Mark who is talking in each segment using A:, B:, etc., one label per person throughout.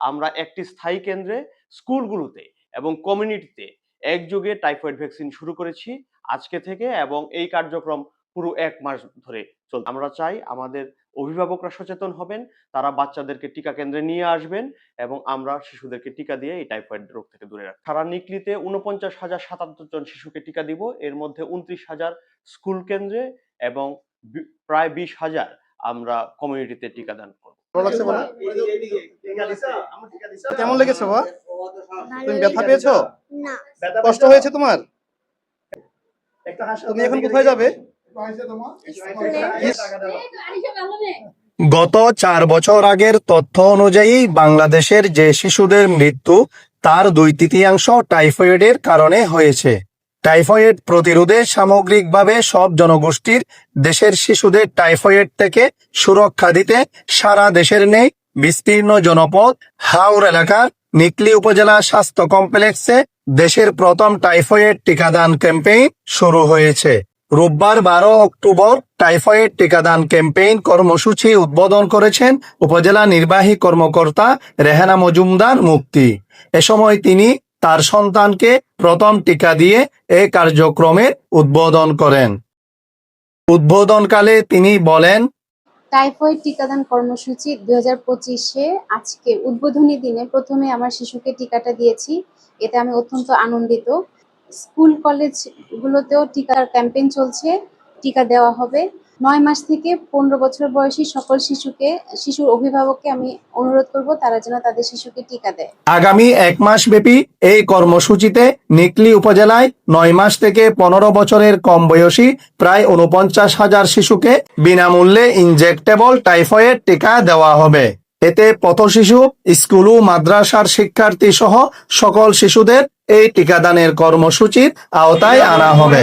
A: আমরা একটি স্থায়ী কেন্দ্রে স্কুলগুলোতে এবং কমিউনিটিতে একযোগে টাইফয়েড ভ্যাকসিন শুরু করেছি আজকে থেকে এবং এই কার্যক্রম পুরো এক মাস ধরে চল আমরা চাই আমাদের অভিভাবকরা সচেতন হবেন, তারা বাচ্চাদেরকে টিকা কেন্দ্রে নিয়ে আসবেন এবং আমরা শিশুদেরকে টিকা দিয়ে এই টাইফয়েড রোগ থেকে দূরে রাখি সারা নিকলিতে উনপঞ্চাশ হাজার সাতাত্তর জন শিশুকে টিকা দিব, এর মধ্যে উনত্রিশ হাজার স্কুল কেন্দ্রে এবং প্রায় বিশ হাজার আমরা কমিউনিটিতে টিকাদান করব
B: ভালো লাগছে বলো? কেমন লেগেছে বাবা? তুমি ব্যথা পেয়েছ? কষ্ট হয়েছে তোমার? তুমি এখন কোথায় যাবে?
C: গত চার বছর আগের তথ্য অনুযায়ী বাংলাদেশের যে শিশুদের মৃত্যু তার দুই তৃতীয়াংশ টাইফয়েডের কারণে হয়েছে। টাইফয়েড প্রতিরোধে সামগ্রিকভাবে সব জনগোষ্ঠীর দেশের শিশুদের টাইফয়েড থেকে সুরক্ষা দিতে সারা দেশের নেই। বিস্তীর্ণ জনপদ হাওর এলাকার নিকলি উপজেলা স্বাস্থ্য কমপ্লেক্সে দেশের প্রথম টাইফয়েড টিকাদান ক্যাম্পেইন শুরু হয়েছে। রোববার বারো অক্টোবর টাইফয়েড টিকাদান ক্যাম্পেইন কর্মসূচি উদ্বোধন করেছেন উপজেলা নির্বাহী কর্মকর্তা রেহানা মজুমদার মুক্তি এ সময় তিনি তার সন্তানকে প্রথম টিকা দিয়ে এ কার্যক্রমের উদ্বোধন করেন। উদ্বোধনকালে তিনি বলেন,
D: টাইফয়েড টিকাদান কর্মসূচি দুই হাজার পঁচিশে আজকে উদ্বোধনী দিনে প্রথমে আমার শিশুকে টিকাটা দিয়েছি। এতে আমি অত্যন্ত আনন্দিত। স্কুল কলেজগুলোতেও টিকার ক্যাম্পেইন চলছে। টিকা দেওয়া হবে। নয় মাস থেকে পনেরো বছর বয়সী সকল শিশুকে, শিশুর অভিভাবককে আমি অনুরোধ করব তারা যেন তাদের শিশুকে টিকা দেয়।
C: আগামী এক মাস ব্যাপী এই কর্মসূচিতে নিকলি উপজেলায় নয় মাস থেকে পনেরো বছরের কম বয়সী প্রায় উনপঞ্চাশ হাজার শিশুকে বিনামূল্যে ইনজেক্টেবল টাইফয়েড টিকা দেওয়া হবে। এতে পথ শিশু, স্কুল ও মাদ্রাসার শিক্ষার্থী সহ সকল শিশুদের এই টিকাদানের কর্মসূচির আওতায় আনা হবে।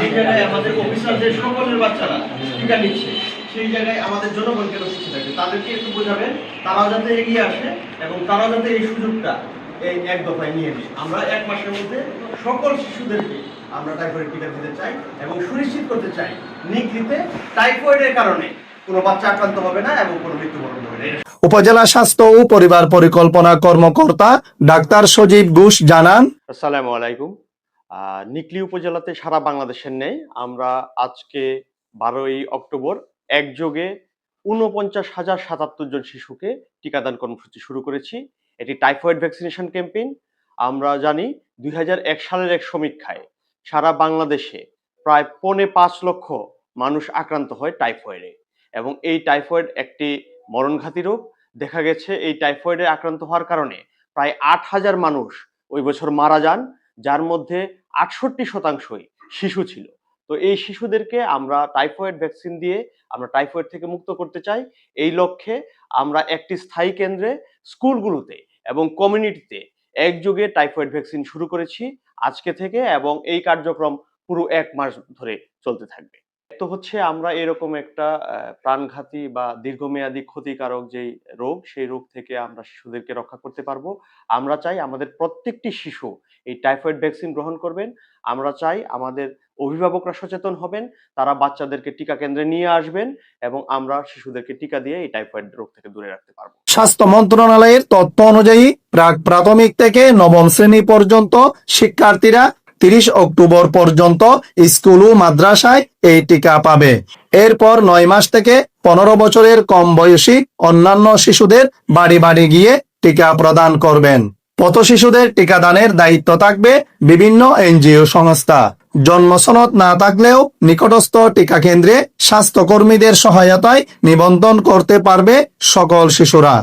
A: যে জায়গায় আমাদের অফিসারদের সকলের বাচ্চারা টিকা নিচ্ছে সেই জায়গায় আমাদের জনগণকে থাকবে তাদেরকে একটু বোঝাবেন তারাও যাতে এগিয়ে আসে এবং তারাও যাতে এই সুযোগটা এই এক দফায় নিয়ে নেয়। আমরা এক মাসের মধ্যে সকল শিশুদেরকে আমরা টাইফয়েড টিকা দিতে চাই এবং সুনিশ্চিত করতে চাই নিকলিতে টাইফয়েডের কারণে কোনো বাচ্চা আক্রান্ত হবে না এবং কোনো মৃত্যুবরণ হবে না।
C: উপজেলা স্বাস্থ্য ও পরিবার পরিকল্পনা কর্মকর্তা ডাক্তার সজীব ঘোষ জানান
A: আসসালামু আলাইকুম। নিকলি উপজেলাতে সারা বাংলাদেশের নেই। আমরা আজকে বারোই অক্টোবর একযোগে ঊনপঞ্চাশ হাজার সাতাত্তর জন শিশুকে টিকাদান কর্মসূচি শুরু করেছি। এটি টাইফয়েড ভ্যাকসিনেশন ক্যাম্পেইন। আমরা জানি দুই হাজার এক সালের এক সমীক্ষায় সারা বাংলাদেশে প্রায় পৌনে পাঁচ লক্ষ মানুষ আক্রান্ত হয় টাইফয়েডে এবং এই টাইফয়েড একটি মরণঘাতী রোগ। দেখা গেছে এই টাইফয়েডে আক্রান্ত হওয়ার কারণে প্রায় আট হাজার মানুষ ওই বছর মারা যান, যার মধ্যে আটষট্টি শতাংশই শিশু ছিল। তো এই শিশুদেরকে আমরা টাইফয়েড ভ্যাকসিন দিয়ে আমরা টাইফয়েড থেকে মুক্ত করতে চাই। এই লক্ষ্যে আমরা একটি স্থায়ী কেন্দ্রে স্কুলগুলোতে এবং কমিউনিটিতে একযোগে টাইফয়েড ভ্যাকসিন শুরু করেছি। আজকে থেকে এবং এই কার্যক্রম পুরো এক মাস ধরে চলতে থাকবে। তো হচ্ছে আমরা এরকম একটা প্রাণঘাতী বা দীর্ঘমেয়াদী ক্ষতিকারক যেই রোগ, সেই রোগ থেকে আমরা শিশুদেরকে রক্ষা করতে পারব। আমরা চাই আমাদের প্রত্যেকটি শিশু এই টাইফয়েড ভ্যাকসিন গ্রহণ করবেন। আমরা চাই আমাদের অভিভাবকরা সচেতন হবেন, তারা বাচ্চাদেরকে টিকা কেন্দ্রে নিয়ে আসবেন এবং আমরা শিশুদেরকে টিকা দিয়ে এই টাইফয়েড রোগ থেকে দূরে রাখতে পারব।
C: স্বাস্থ্য মন্ত্রণালয়ের তথ্য অনুযায়ী প্রাক প্রাথমিক থেকে নবম শ্রেণি পর্যন্ত শিক্ষার্থীরা তিরিশ অক্টোবর পর্যন্ত স্কুল ও মাদ্রাসায় এই টিকা পাবে। এরপর নয় মাস থেকে পনেরো বছরের কম বয়সী অন্যান্য শিশুদের বাড়ি বাড়ি গিয়ে টিকা প্রদান করবেন। পথ শিশুদের টিকাদানের দায়িত্ব থাকবে বিভিন্ন এনজিও সংস্থা। জন্মসনদ না থাকলেও নিকটস্থ টিকা কেন্দ্রে স্বাস্থ্যকর্মীদের সহায়তায় নিবন্ধন করতে পারবে সকল শিশুরা।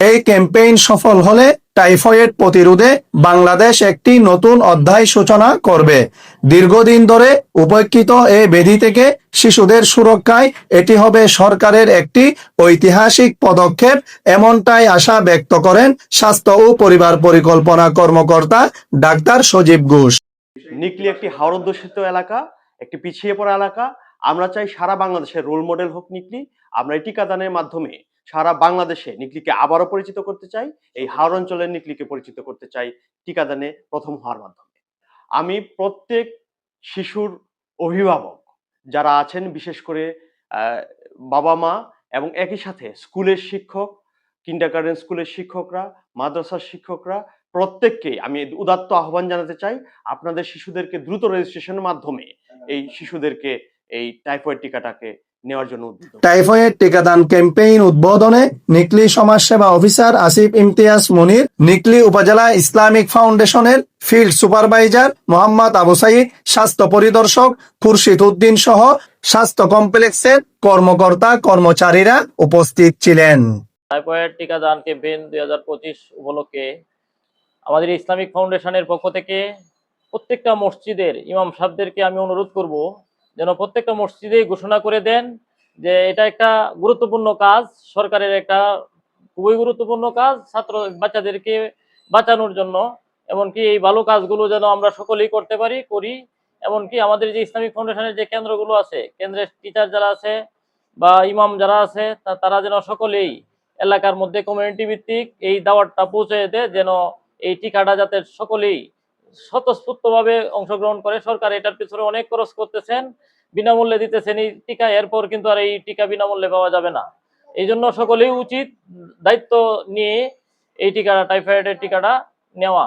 C: এই ক্যাম্পেইন সফল হলে টাইফয়েড প্রতিরোধে বাংলাদেশ একটি নতুন অধ্যায় সূচনা করবে। দীর্ঘদিন ধরে উপেক্ষিত এ ব্যাধি থেকে শিশুদের সুরক্ষায় এটি হবে সরকারের একটি ঐতিহাসিক পদক্ষেপ, এমনটাই আশা ব্যক্ত করেন স্বাস্থ্য ও পরিবার পরিকল্পনা কর্মকর্তা ডাক্তার সজীব ঘোষ।
A: নিকলি একটি হাওড় অধ্যুষিত এলাকা, একটি পিছিয়ে পড়া এলাকা। আমরা চাই সারা বাংলাদেশের রোল মডেল হোক নিকলি। আমরা এই টিকাদানের মাধ্যমে সারা বাংলাদেশে নিকলিকে আবারও পরিচিত করতে চাই, এই হাওড় অঞ্চলের নিকলিকে পরিচিত করতে চাই টিকাদানে প্রথম হওয়ার মাধ্যমে। আমি প্রত্যেক শিশুর অভিভাবক যারা আছেন, বিশেষ করে বাবা মা এবং একই সাথে স্কুলের শিক্ষক কিন্ডারগার্ডেন স্কুলের শিক্ষকরা, মাদ্রাসার শিক্ষকরা, প্রত্যেককে আমি উদাত্ত আহ্বান জানাতে চাই, আপনাদের শিশুদেরকে দ্রুত রেজিস্ট্রেশনের মাধ্যমে এই শিশুদেরকে এই টাইফয়েড টিকাটাকে নেওয়ার জন্য
C: টাইফয়েড টিকাদান ক্যাম্পেইন উদ্বোধনে নিকলি সমাজসেবা অফিসার আসিফ ইমতিয়াজ মনির নিকলি উপজেলা ইসলামিক ফাউন্ডেশনের ফিল্ড সুপারভাইজার মোহাম্মদ আবু সাইদ স্বাস্থ্য পরিদর্শক খুরশিদ উদ্দিন সহ স্বাস্থ্য কমপ্লেক্সের কর্মকর্তা কর্মচারীরা উপস্থিত ছিলেন।
E: টাইফয়েড টিকাদান ক্যাম্পেইন দুই হাজার পঁচিশ উপলক্ষে আমাদের ইসলামিক ফাউন্ডেশনের পক্ষ থেকে প্রত্যেকটা মসজিদের ইমাম সাহেবদেরকে আমি অনুরোধ করব যেন প্রত্যেকটা মসজিদে ঘোষণা করে দেন যে এটা একটা গুরুত্বপূর্ণ কাজ, সরকারের একটা খুবই গুরুত্বপূর্ণ কাজ, ছাত্র বাচ্চাদেরকে বাঁচানোর জন্য। এমনকি এই ভালো কাজগুলো যেন আমরা সকলেই করতে পারি, করি। এমনকি আমাদের যে ইসলামিক ফাউন্ডেশনের যে কেন্দ্রগুলো আছে, কেন্দ্রের টিচার যারা আছে বা ইমাম যারা আছে তারা যেন সকলেই এলাকার মধ্যে কমিউনিটি ভিত্তিক এই দাওয়াতটা পৌঁছে দেয়, যেন এই টিকাটা যাতে সকলেই স্বতঃস্ফূর্তভাবে অংশগ্রহণ করে। সরকার এটার পিছনে অনেক খরচ করতেছেন, বিনামূল্যে দিতেছেন এই টিকা, এরপর কিন্তু আর এই টিকা বিনামূল্যে পাওয়া যাবে না। এই জন্য সকলেই উচিত দায়িত্ব নিয়ে এই টিকাটা, টাইফয়েডের টিকাটা নেওয়া।